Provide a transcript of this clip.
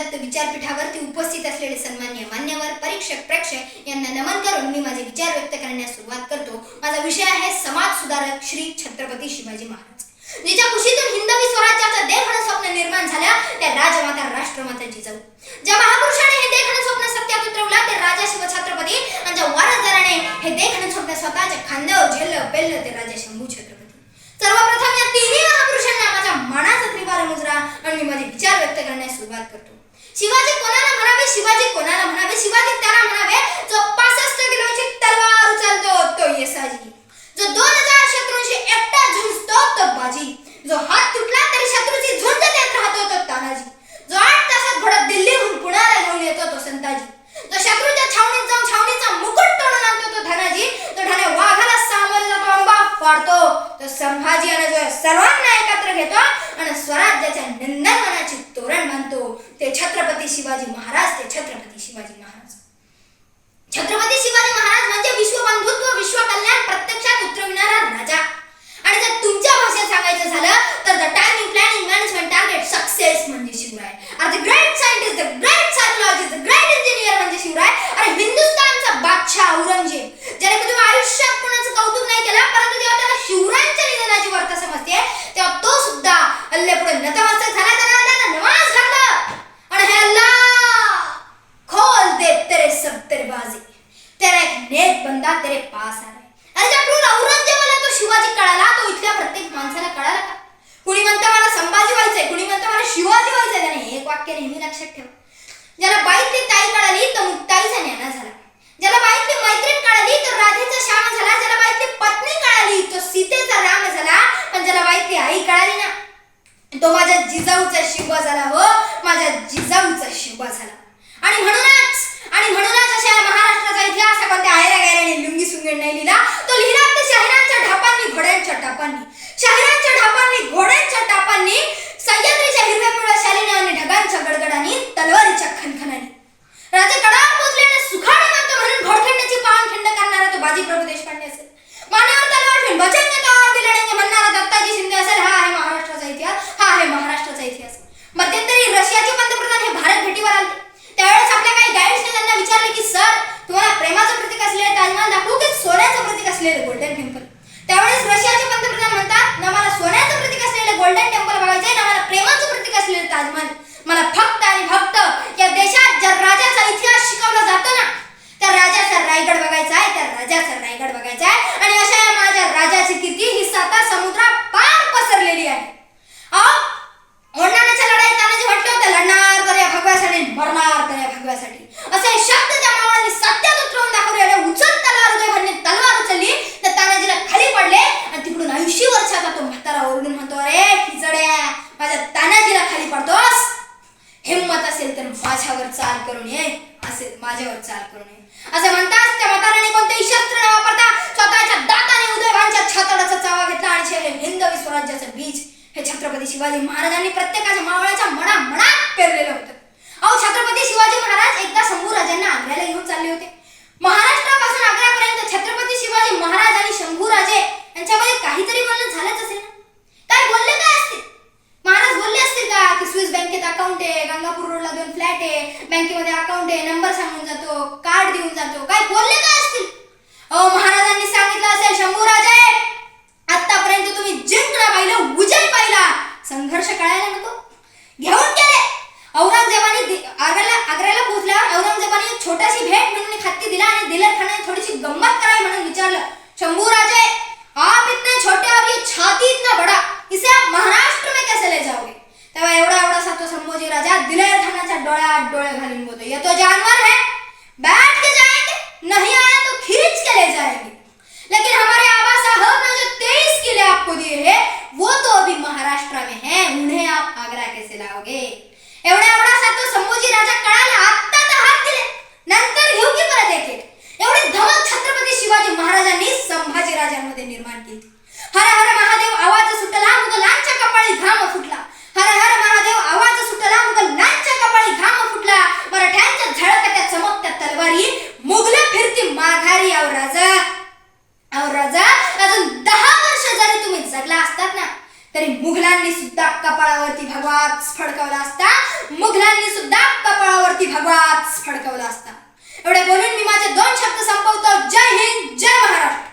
दत्त विचारपीठावरती उपस्थित असलेले सन्मान्य मान्यवर परीक्षक प्रेक्षक यांना नमन करून मी माझे विचार व्यक्त करण्यास सुरुवात करतो. माझा विषय आहे समाज सुधारक श्री छत्रपती शिवाजी महाराज. जिच्या कुशीतून हिंदवी स्वराज्याचं देखणं स्वप्न निर्माण झाल्या त्या राजमाता राष्ट्रमाता जिजाऊ ज्या महापुरुषाने हे देखणं स्वप्न सत्यात उतरवलं ते राजा शिवछत्रपती आणि ज्या वारसदाराने हे देखणं स्वप्न स्वतःच्या खांद्यावर झेललं पेललं ते राजा शंभू छत्रपती. सर्वप्रथम या तिन्ही महापुरुषांना माझ्या मनाचा त्रिवार मुजरा आणि मी माझे विचार व्यक्त करण्यास सुरुवात करतो. शिवाजी कोणाला म्हणावे? शिवाजी कोणाला म्हणावे? शिवाजी त्याला म्हणावे जो पासष्ट किलोची तलवार उचलतो तो येसाजी. जो दोन हजार शत्रूंशी एकटा झुंजतो तो बाजी. जो हात जातो फाडतो तो संभाजी आणि सर्वांना एकत्र घेतो आणि स्वराज्याच्या नंदनवनाचे तोरण बांधतो. ते छत्रपती शिवाजी महाराज ते छत्रपती शिवाजी महाराज. छत्रपती शिवाजी महाराज म्हणजे विश्व बंधुत्व विश्व कल्याण प्रत्यक्षात उतरविणारा राजा. आणि जर तुमच्या भाषेत सांगायचं झालं तर the timing planning management target success म्हणजे शिवराय. अरे the great scientist the great psychologist the great engineer म्हणजे शिवराय अरे हिंदुस्थानचा बादशाह औरंगजेब ज्याने तुम्ही आयुष्यात कोणाचं कौतुक नाही केलं परंतु जेव्हा त्याला शिवरायांच्या निधनाची वार्ता समजते तेव्हा तो सुद्धा अल्ले पुढे नतमस्तक झाला त्याला अल्लाला नमाज घातलं आणि हे अल्लाह खोल दे तेरे सब तेरे बाजी तेरा बंदा तेरे पास आ रहा अरे ज्या क्रूर औरंगजेबाला तो शिवाजी कळाला तो इथल्या प्रत्येक माणसाला कळाला का कुणी म्हणतं मला संभाजी व्हायचंय कुणी म्हणतं मला शिवाजी व्हायचंय त्याने एक वाक्य नेहमी लक्षात ठेवा। ज्याला बाईतली ताई कळाली तर मुक्ताईचा ज्ञाना झाला. ज्याला बाईतली मैत्रीण कळाली तर राधेचा श्याम झाला. ज्याला बाईतली पत्नी कळाली तो सीतेचा राम झाला. पण ज्याला बाईतली आई कळाली ना. तो माझ्या जिजाऊचा शिवा झाला हो. माझ्या जिजाऊचा शिवा झाला. आणि म्हणूनच आणि म्हणूनच अशा महाराष्ट्र प्रतीक दाखवू की सोन्याचं प्रतीक असलेलं गोल्डन टेम्पल त्यावेळेस रशियाचे पंतप्रधान म्हणतात ना मला सोन्याचं प्रतीक असलेले गोल्डन टेम्पल बघायचंय ना मला प्रेमाचं प्रतीक असलेले ताजमहल मला फक्त आणि फक्त या देशात ज्या राजाचा इतिहास शिकवला जातो ना त्या राजाचा रायगड बघायचा आहे त्या राजाचा रायगड बघायचा आहे आणि अशा या माझ्या राजाची कीर्ती ही साता समुद्रा पार पसरलेली आहे अहो ओंडाण्याच्या लढाईत तानाजी म्हटलं होतं लढणार तर या भगव्यासाठी मरणार तर या भगव्यासाठी असे शब्द त्या मावळांनी सत्यात उतरवून दाखवले आणि उचल तलवार उदय भन्ने तलवार उचलली तर तानाजीला खाली पडले आणि तिकडून आयुष्य वर्षाचा तो म्हातारा ओरडून म्हणतो अरे खिचड्या माझ्या तानाजीला खाली पडतोस हिंमत असेल तर माझ्यावर चाल करून ये असे माझ्यावर चाल करून ये असे म्हणतात त्या मताराने कोणतेही शस्त्र न वापरता स्वतःच्या दाताने उदयभानच्या छातडाचा चावा घेतला आणि शेवटी हिंदवी स्वराज्याचे बीज. हे छत्रपती शिवाजी महाराजांनी प्रत्येकाच्या मावळ्याच्या मना मनात पेरलेलं होतं. अहो छत्रपती शिवाजी महाराज एकदा शंभू राजांना आग्र्याला घेऊन चालले होते. महाराष्ट्रापासून आग्र्यापर्यंत छत्रपती शिवाजी महाराज आणि शंभू राजे यांच्यामध्ये काहीतरी बोलणं झालंच असेल ना काय बोलले काय असतील महाराज बोलले असतील का की स्विस बँकेत अकाउंट आहे गंगापूर रोडला दोन फ्लॅट आहे बँकेमध्ये अकाउंट आहे नंबर सांगून जातो कार्ड देऊन जातो काय बोलले काय असतील? अहो महाराजांनी सांगितलं असेल शंभू राजा आतापर्यंत तुम्ही जिंकला पाहिलं उजय पाहिला. संघर्ष कळायला नको. घेऊन गेले. औरंगजेबाने आग्र्याला आग्र्याला पोहोचल्यावर औरंगजेबाने एक छोटाशी भेट म्हणून एक हत्ती दिला आणि दिलर खानाने थोडीशी गंमत करावी म्हणून विचारलं. शंभू कैसे एवढा एवढासा तो संभाजी राजा कळाला आत्ता तर हात दिले. नंतर घेऊ की परत एक एक एवढी धमक छत्रपती शिवाजी महाराजांनी संभाजी राजांमध्ये निर्माण केली. हर हर महादेव आवाज सुटला मुघलांच्या कपाळी घाम फुटला. भगवाच फडकवला असता. मुघलांनी सुद्धा कपाळावरती भगवाच फडकवला असता. एवढे बोलून मी माझे दोन शब्द संपवतो. जय हिंद जय महाराष्ट्र.